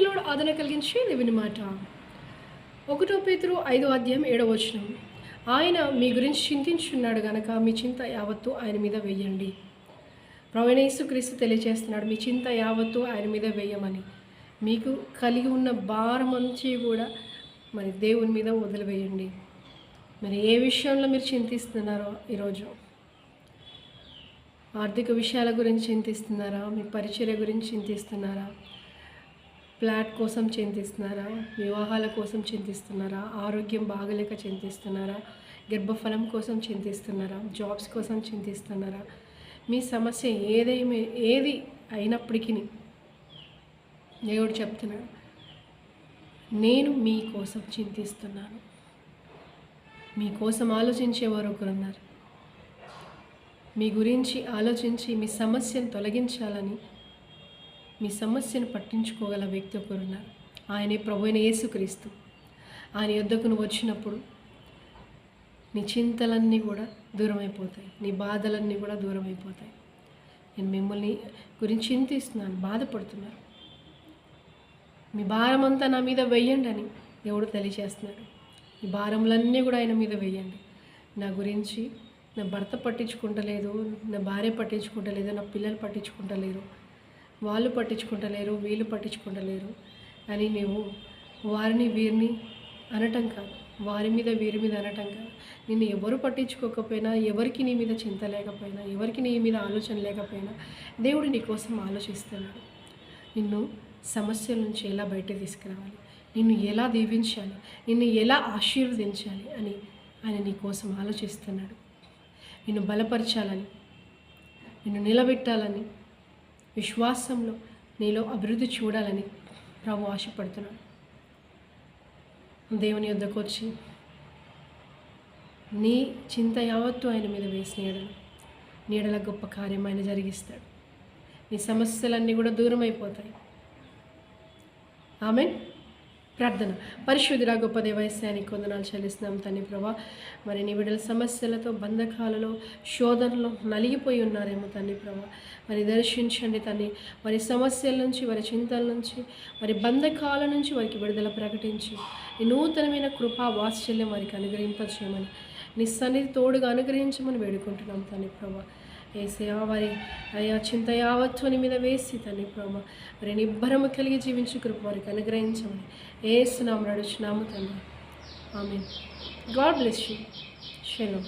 Load ఆదరణ కలిగించి వినమాట మాట. ఒకటో పేతురు ఐదో అధ్యాయం ఏడవ వచనం. ఆయన మీ గురించి చింతించున్నాడు గనక మీ చింత యావత్తు ఆయన మీద వెయ్యండి ప్రవీణ యేసుక్రీస్తు తెలియజేస్తున్నాడు మీ చింత యావత్తు ఆయన మీద వేయమని. మీకు కలిగి ఉన్న భారం అంతా కూడా మరి దేవుని మీద వదిలివేయండి. మరి ఏ విషయంలో మీరు చింతిస్తున్నారో ఈరోజు? ఆర్థిక విషయాల గురించి చింతిస్తున్నారా? మీ పరిచర్య గురించి చింతిస్తున్నారా? ఫ్లాట్ కోసం చింతిస్తున్నారా? వివాహాల కోసం చింతిస్తున్నారా? ఆరోగ్యం బాగలేక చింతిస్తున్నారా? గర్భఫలం కోసం చింతిస్తున్నారా? జాబ్స్ కోసం చింతిస్తున్నారా? మీ సమస్య ఏదేమి ఏది అయినప్పటికీ దేవుడు చెప్తున్నాడు. నేను మీకోసం చింతిస్తున్నాను. మీకోసం ఆలోచించేవారు ఒకరున్నారు. మీ గురించి ఆలోచించి మీ సమస్యను తొలగించాలని మీ సమస్యను పట్టించుకోగల వ్యక్తి ఒకరున్నారు. ఆయనే ప్రభు అయిన యేసుక్రీస్తు. ఆయన యొద్దకు నువ్వు వచ్చినప్పుడు నీ చింతలన్నీ కూడా దూరం అయిపోతాయి నీ బాధలన్నీ కూడా దూరం అయిపోతాయి నేను మిమ్మల్ని గురించి చింతిస్తున్నాను బాధపడుతున్నాను. మీ భారం అంతా నా మీద వెయ్యండి అని దేవుడు తెలియచేస్తున్నాడు ఈ భారములన్నీ కూడా ఆయన మీద వెయ్యండి నా గురించి నా భర్త పట్టించుకుంటలేదు నా భార్య పట్టించుకుంటలేదు నా పిల్లలు పట్టించుకుంటలేరు. వాళ్ళు పట్టించుకుంటలేరు వీళ్ళు పట్టించుకుంటలేరు అని నీవు వారిని వీరిని అనటం కాదు. వారి మీద వీరి మీద అనటం కాదు. నిన్ను ఎవరు పట్టించుకోకపోయినా ఎవరికి నీ మీద చింత లేకపోయినా ఎవరికి నీ మీద ఆలోచన లేకపోయినా దేవుడు నీ కోసం ఆలోచిస్తున్నాడు. నిన్ను సమస్యల నుంచి ఎలా బయట తీసుకురావాలి? నిన్ను ఎలా దీవించాలి? నిన్ను ఎలా ఆశీర్వదించాలి అని ఆయన నీ కోసం ఆలోచిస్తున్నాడు. నిన్ను బలపరచాలని నిన్ను నిలబెట్టాలని విశ్వాసంలో నీలో అభివృద్ధి చూడాలని ప్రభు ఆశపడుతున్నాడు. దేవుని యొద్దకు వచ్చి నీ చింత యావత్తు ఆయన మీద వేసిన నీడలు నీడల గొప్ప కార్యం ఆయన జరిగిస్తాడు. నీ సమస్యలన్నీ కూడా దూరం అయిపోతాయి ఆమె ప్రార్థన. పరిశుద్ధురా గొప్ప దేవస్యానికి కొందనాలు చెల్లిస్తున్నాం తండ్రి ప్రభా. మరి నీ బిడ్డల సమస్యలతో బంధకాలలో శోధనలో నలిగిపోయి ఉన్నారేమో తండ్రి ప్రభా. మరి దర్శించండి తండ్రి. వారి సమస్యల నుంచి వారి చింతల నుంచి వారి బంధకాల నుంచి వారికి విడుదల ప్రకటించి నూతనమైన కృపా వాత్సల్యం వారికి అనుగ్రహింపచేయమని నీ సన్నిధి తోడుగా అనుగ్రహించమని వేడుకుంటున్నాం తండ్రి ప్రభా. ఏసయా వారి అయ్యా చింత యావత్తుని మీద వేసి తండ్రి ప్రభా మరి నిబ్బరము కలిగి జీవించు కృప వారికి అనుగ్రహించమని ఏసునాము నడుచున్నాము తండ్రి. ఆమె గాడ్ బ్లెస్ యూ. షెలో.